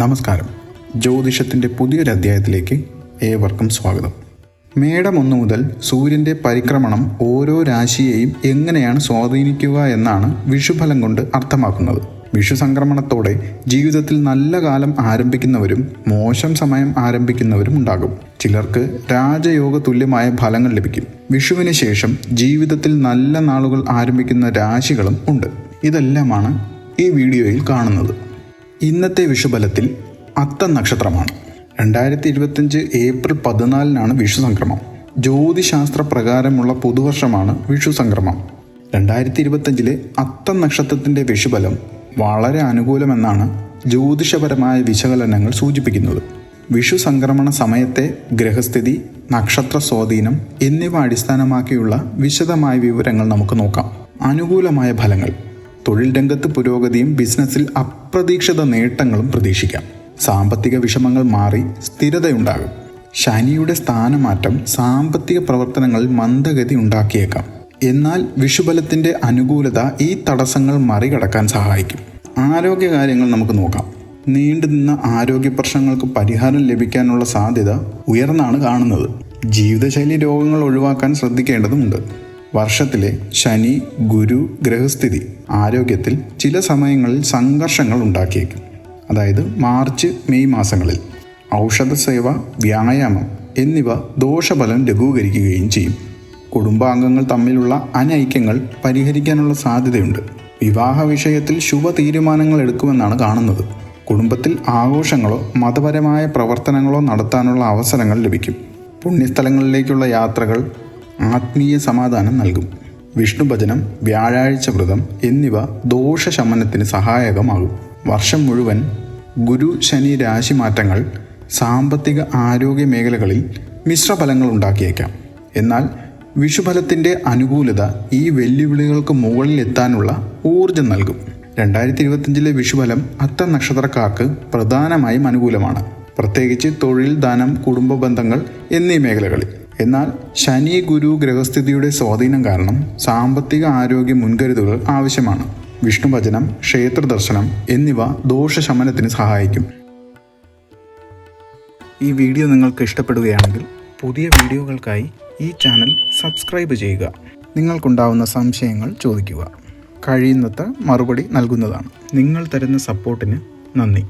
നമസ്കാരം. ജ്യോതിഷത്തിന്റെ പുതിയൊരു അധ്യായത്തിലേക്ക് ഏവർക്കും സ്വാഗതം. മേടം ഒന്ന് മുതൽ സൂര്യന്റെ പരിക്രമണം ഓരോ രാശിയെയും എങ്ങനെയാണ് സ്വാധീനിക്കുക എന്നാണ് വിഷുഫലം കൊണ്ട് അർത്ഥമാക്കുന്നത്. വിഷു സംക്രമണത്തോടെ ജീവിതത്തിൽ നല്ല കാലം ആരംഭിക്കുന്നവരും മോശം സമയം ആരംഭിക്കുന്നവരും ഉണ്ടാകും. ചിലർക്ക് രാജയോഗ തുല്യമായ ഫലങ്ങൾ ലഭിക്കും. വിഷുവിന് ശേഷം ജീവിതത്തിൽ നല്ല നാളുകൾ ആരംഭിക്കുന്ന രാശികളും ഉണ്ട്. ഇതെല്ലാമാണ് ഈ വീഡിയോയിൽ കാണുന്നത്. ഇന്നത്തെ വിഷുബലത്തിൽ അത്ത നക്ഷത്രമാണ് രണ്ടായിരത്തി ഇരുപത്തഞ്ച് ഏപ്രിൽ പതിനാലിനാണ് വിഷു സംക്രമം ജ്യോതിശാസ്ത്ര പ്രകാരമുള്ള പുതുവർഷമാണ് വിഷു സംക്രമം രണ്ടായിരത്തി ഇരുപത്തഞ്ചിലെ അത്ത നക്ഷത്രത്തിന്റെ വിഷുബലം വളരെ അനുകൂലമെന്നാണ് ജ്യോതിഷപരമായ വിശകലനങ്ങൾ സൂചിപ്പിക്കുന്നത്. വിഷു സംക്രമണ സമയത്തെ ഗ്രഹസ്ഥിതി നക്ഷത്ര സ്വാധീനം എന്നിവ അടിസ്ഥാനമാക്കിയുള്ള വിശദമായ വിവരങ്ങൾ നമുക്ക് നോക്കാം. അനുകൂലമായ ഫലങ്ങൾ. തൊഴിൽ രംഗത്ത് പുരോഗതിയും ബിസിനസ്സിൽ അപ്രതീക്ഷിത നേട്ടങ്ങളും പ്രതീക്ഷിക്കാം. സാമ്പത്തിക വിഷമങ്ങൾ മാറി സ്ഥിരതയുണ്ടാകും. ശനിയുടെ സ്ഥാനമാറ്റം സാമ്പത്തിക പ്രവർത്തനങ്ങളിൽ മന്ദഗതി ഉണ്ടാക്കിയേക്കാം. എന്നാൽ വിഷുബലത്തിന്റെ അനുകൂലത ഈ തടസ്സങ്ങൾ മറികടക്കാൻ സഹായിക്കും. ആരോഗ്യകാര്യങ്ങൾ നമുക്ക് നോക്കാം. നീണ്ടുനിന്ന ആരോഗ്യ പ്രശ്നങ്ങൾക്ക് പരിഹാരം ലഭിക്കാനുള്ള സാധ്യത ഉയർന്നാണ് കാണുന്നത്. ജീവിതശൈലി രോഗങ്ങൾ ഒഴിവാക്കാൻ ശ്രദ്ധിക്കേണ്ടതുണ്ട്. വർഷത്തിലെ ശനി ഗുരു ഗ്രഹസ്ഥിതി ആരോഗ്യത്തിൽ ചില സമയങ്ങളിൽ സംഘർഷങ്ങൾ ഉണ്ടാക്കിയേക്കും. അതായത് മാർച്ച് മെയ് മാസങ്ങളിൽ ഔഷധ സേവ വ്യായാമം എന്നിവ ദോഷഫലം ലഘൂകരിക്കുകയും ചെയ്യും. കുടുംബാംഗങ്ങൾ തമ്മിലുള്ള അനൈക്യങ്ങൾ പരിഹരിക്കാനുള്ള സാധ്യതയുണ്ട്. വിവാഹ വിഷയത്തിൽ ശുഭ തീരുമാനങ്ങൾ എടുക്കുമെന്നാണ് കാണുന്നത്. കുടുംബത്തിൽ ആഘോഷങ്ങളോ മതപരമായ പ്രവർത്തനങ്ങളോ നടത്താനുള്ള അവസരങ്ങൾ ലഭിക്കും. പുണ്യസ്ഥലങ്ങളിലേക്കുള്ള യാത്രകൾ ആത്മീയ സമാധാനം നൽകും. വിഷ്ണു ഭജനം വ്യാഴാഴ്ച വ്രതം എന്നിവ ദോഷശമനത്തിന് സഹായകമാകും. വർഷം മുഴുവൻ ഗുരു ശനി രാശി മാറ്റങ്ങൾ സാമ്പത്തിക ആരോഗ്യ മേഖലകളിൽ മിശ്രഫലങ്ങൾ ഉണ്ടാക്കിയേക്കാം. എന്നാൽ വിഷുഫലത്തിന്റെ അനുകൂലത ഈ വെല്ലുവിളികൾക്ക് മുകളിൽ എത്താനുള്ള ഊർജം നൽകും. രണ്ടായിരത്തി ഇരുപത്തിയഞ്ചിലെ വിഷുഫലം അത്ത നക്ഷത്രക്കാർക്ക് പ്രധാനമായും അനുകൂലമാണ്. പ്രത്യേകിച്ച് തൊഴിൽ ധനം കുടുംബ ബന്ധങ്ങൾ എന്നീ മേഖലകളിൽ. എന്നാൽ ശനി ഗുരു ഗ്രഹസ്ഥിതിയുടെ സ്വാധീനം കാരണം സാമ്പത്തിക ആരോഗ്യ മുൻകരുതലുകൾ ആവശ്യമാണ്. വിഷ്ണു ഭജനം ക്ഷേത്ര ദർശനം എന്നിവ ദോഷശമനത്തിന് സഹായിക്കും. ഈ വീഡിയോ നിങ്ങൾക്ക് ഇഷ്ടപ്പെടുകയാണെങ്കിൽ പുതിയ വീഡിയോകൾക്കായി ഈ ചാനൽ സബ്സ്ക്രൈബ് ചെയ്യുക. നിങ്ങൾക്കുണ്ടാവുന്ന സംശയങ്ങൾ ചോദിക്കുക. കഴിയുന്നത്ര മറുപടി നൽകുന്നതാണ്. നിങ്ങൾ തരുന്ന സപ്പോർട്ടിന് നന്ദി.